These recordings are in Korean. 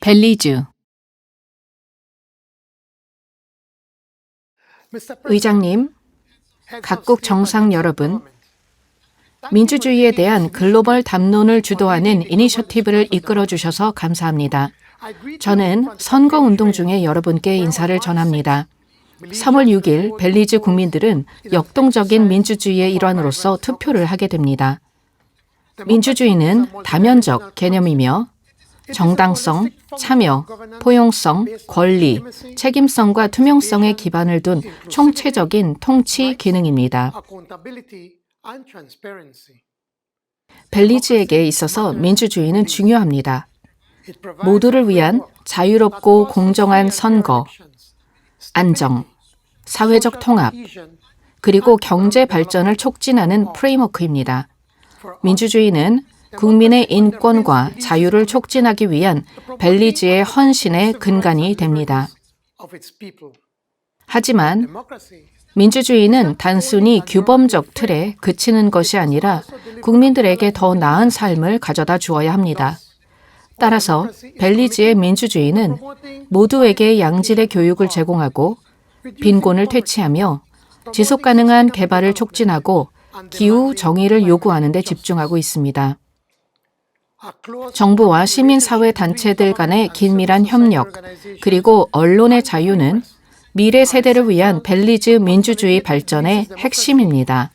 벨리즈 의장님, 각국 정상 여러분, 민주주의에 대한 글로벌 담론을 주도하는 이니셔티브를 이끌어 주셔서 감사합니다. 저는 선거 운동 중에 여러분께 인사를 전합니다. 3월 6일 벨리즈 국민들은 역동적인 민주주의의 일환으로서 투표를 하게 됩니다. 민주주의는 다면적 개념이며 정당성, 참여, 포용성, 권리, 책임성과 투명성에 기반을 둔 총체적인 통치 기능입니다. 벨리즈에게 있어서 민주주의는 중요합니다. 모두를 위한 자유롭고 공정한 선거, 안정, 사회적 통합, 그리고 경제 발전을 촉진하는 프레임워크입니다. 민주주의는 국민의 인권과 자유를 촉진하기 위한 벨리즈의 헌신의 근간이 됩니다. 하지만 민주주의는 단순히 규범적 틀에 그치는 것이 아니라 국민들에게 더 나은 삶을 가져다 주어야 합니다. 따라서 벨리즈의 민주주의는 모두에게 양질의 교육을 제공하고 빈곤을 퇴치하며 지속 가능한 개발을 촉진하고 기후 정의를 요구하는 데 집중하고 있습니다. 정부와 시민사회 단체들 간의 긴밀한 협력, 그리고 언론의 자유는 미래 세대를 위한 벨리즈 민주주의 발전의 핵심입니다.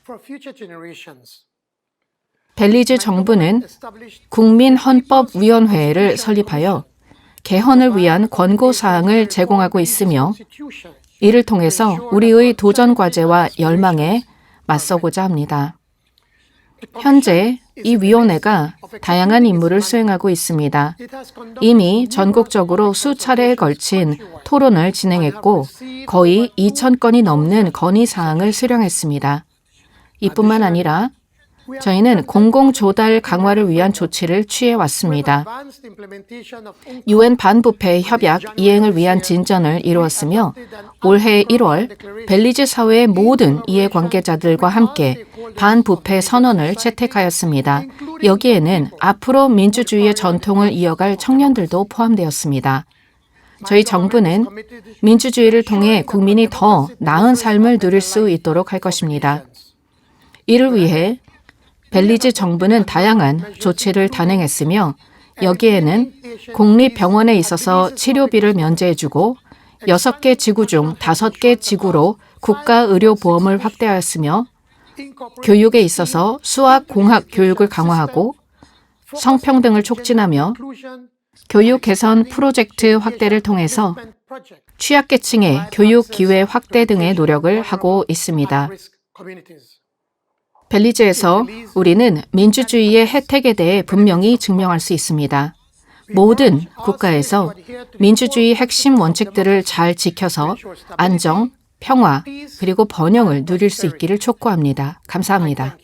벨리즈 정부는 국민헌법위원회를 설립하여 개헌을 위한 권고사항을 제공하고 있으며 이를 통해서 우리의 도전 과제와 열망에 맞서고자 합니다. 현재 이 위원회가 다양한 임무를 수행하고 있습니다. 이미 전국적으로 수차례에 걸친 토론을 진행했고 거의 2천 건이 넘는 건의 사항을 수령했습니다. 이뿐만 아니라 저희는 공공 조달 강화를 위한 조치를 취해 왔습니다. 유엔 반부패 협약 이행을 위한 진전을 이루었으며 올해 1월 벨리즈 사회의 모든 이해 관계자들과 함께 반부패 선언을 채택하였습니다. 여기에는 앞으로 민주주의의 전통을 이어갈 청년들도 포함되었습니다. 저희 정부는 민주주의를 통해 국민이 더 나은 삶을 누릴 수 있도록 할 것입니다. 이를 위해 벨리즈 정부는 다양한 조치를 단행했으며 여기에는 공립병원에 있어서 치료비를 면제해주고 6개 지구 중 5개 지구로 국가의료보험을 확대하였으며 교육에 있어서 수학 공학 교육을 강화하고 성평등을 촉진하며 교육 개선 프로젝트 확대를 통해서 취약계층의 교육 기회 확대 등의 노력을 하고 있습니다. 벨리즈에서 우리는 민주주의의 혜택에 대해 분명히 증명할 수 있습니다. 모든 국가에서 민주주의 핵심 원칙들을 잘 지켜서 안정, 평화, 그리고 번영을 누릴 수 있기를 촉구합니다. 감사합니다.